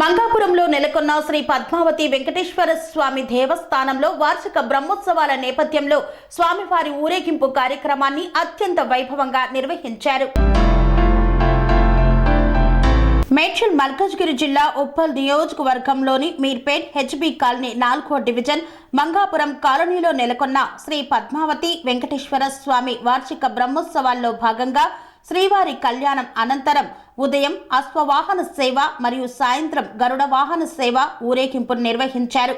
మంగాపురంలో నెలకొన్న శ్రీ పద్మావతి వెంకటేశ్వర స్వామి దేవస్థానంలో వార్షిక బ్రహ్మోత్సవాల నేపథ్యంలో స్వామివారి ఊరేగింపు కార్యక్రమాన్ని అత్యంత వైభవంగా నిర్వహించారు. మేడ్చల్ మల్కజ్గిరి జిల్లా ఉప్పల్ నియోజకవర్గంలోని మీర్పేట్ హెచ్బి కాలనీ నాలుగో డివిజన్ మంగాపురం కాలనీలో నెలకొన్న శ్రీ పద్మావతి వెంకటేశ్వర స్వామి వార్షిక బ్రహ్మోత్సవాల్లో భాగంగా శ్రీవారి కళ్యాణం అనంతరం ఉదయం అశ్వవాహన సేవ మరియు సాయంత్రం గరుడ వాహన సేవ ఊరేగింపును నిర్వహించారు.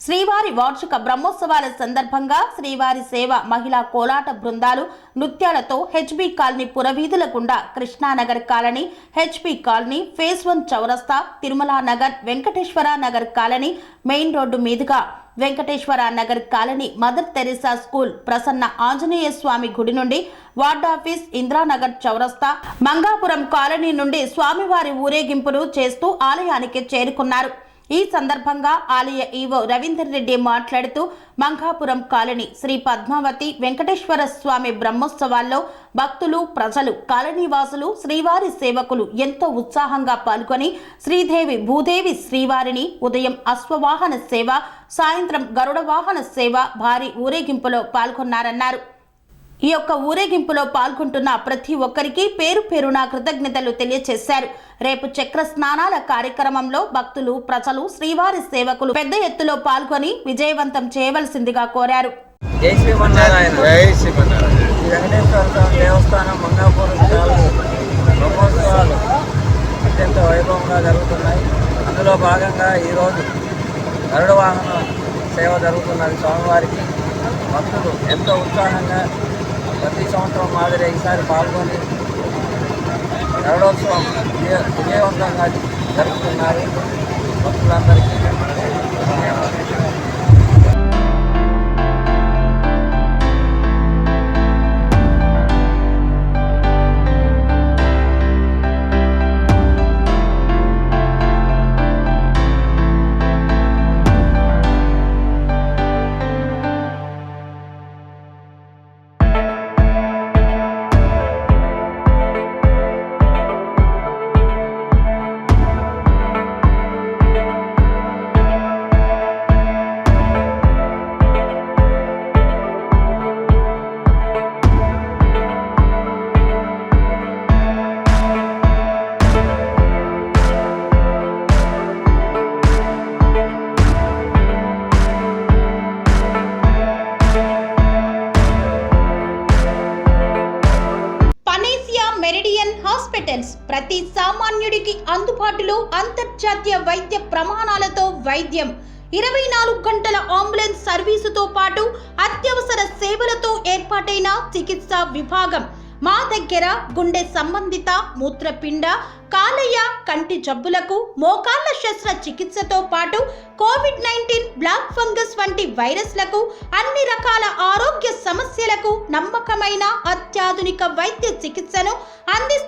శ్రీవారి వార్షిక బ్రహ్మోత్సవాల సందర్భంగా శ్రీవారి సేవ మహిళా కోలాట బృందాలు నృత్యాలతో హెచ్బి కాలనీ పురవీధుల గుండా Krishnanagar colony HB colony phase one చౌరస్తా Tirumala Nagar Venkateswara Nagar colony main road మీదుగా Venkateswara Nagar colony mother Teresa school Prasanna Anjaneya Swamy గుడి నుండి వార్డ్ ఆఫీస్ ఇంద్రానగర్ చౌరస్తా మంగాపురం కాలనీ నుండి స్వామివారి ఊరేగింపులు చేస్తూ ఆలయానికి చేరుకున్నారు. ఈ సందర్భంగా ఆలయ ఈవో రవీందర్ రెడ్డి మాట్లాడుతూ మంగాపురం కాలనీ శ్రీ పద్మావతి వెంకటేశ్వర స్వామి బ్రహ్మోత్సవాల్లో భక్తులు ప్రజలు కాలనీవాసులు శ్రీవారి సేవకులు ఎంతో ఉత్సాహంగా పాల్గొని శ్రీదేవి భూదేవి శ్రీవారిని ఉదయం అశ్వవాహన సేవ సాయంత్రం గరుడ వాహన సేవ భారీ ఊరేగింపులో పాల్గొన్నారన్నారు. ఈ యొక్క ఊరేగింపులో పాల్గొంటున్న ప్రతి ఒక్కరికి పేరు పేరున కృతజ్ఞతలు తెలియజేశారు రేపు చక్ర స్నానాల కార్యక్రమంలో భక్తులు ప్రజలు శ్రీవారి సేవకులు పెద్ద ఎత్తులో పాల్గొని విజయవంతం చేయవలసిందిగా కోరారు. జై శ్రీమన్నారాయణ. జై శ్రీమన్నారాయణ. ఈ వెంకటేశ్వర స్వామి దేవస్థానం మంగాపురం చాలు బ్రహ్మోత్సవాలు అత్యంత వైభవంగా జరుగుతున్నాయి. అందులో భాగంగా ఈరోజు గరుడ వాహన సేవ జరుగుతున్నది స్వామివారికి. భక్తులు ఎంతో ఉత్సాహంగా ప్రతి సంవత్సరం మాదిరి ఈసారి పాల్గొని గరుడోత్సవం విజయవంతంగా జరుపుతున్నారు భక్తులందరికీ హాస్పిటల్స్ ప్రతి సామాన్యుడికి అందుబాటులో అంతర్జాతీయ వైద్య ప్రమాణాలతో వైద్యం. ఇరవై నాలుగు గంటల అంబులెన్స్ సర్వీసుతో పాటు అత్యవసర సేవలతో ఏర్పాటైన చికిత్సా విభాగం. మా దగ్గర గుండె సంబంధిత మూత్రపిండ కాలేయ కంటి జబ్బులకు మోకాళ్ళ శస్త్ర చికిత్సతో పాటు కోవిడ్ నైన్టీన్ బ్లాక్ ఫంగస్ వంటి వైరస్లకు అన్ని రకాల ఆరోగ్య సమస్యలకు నమ్మకమైన అత్యాధునిక వైద్య చికిత్సను అందిస్తారు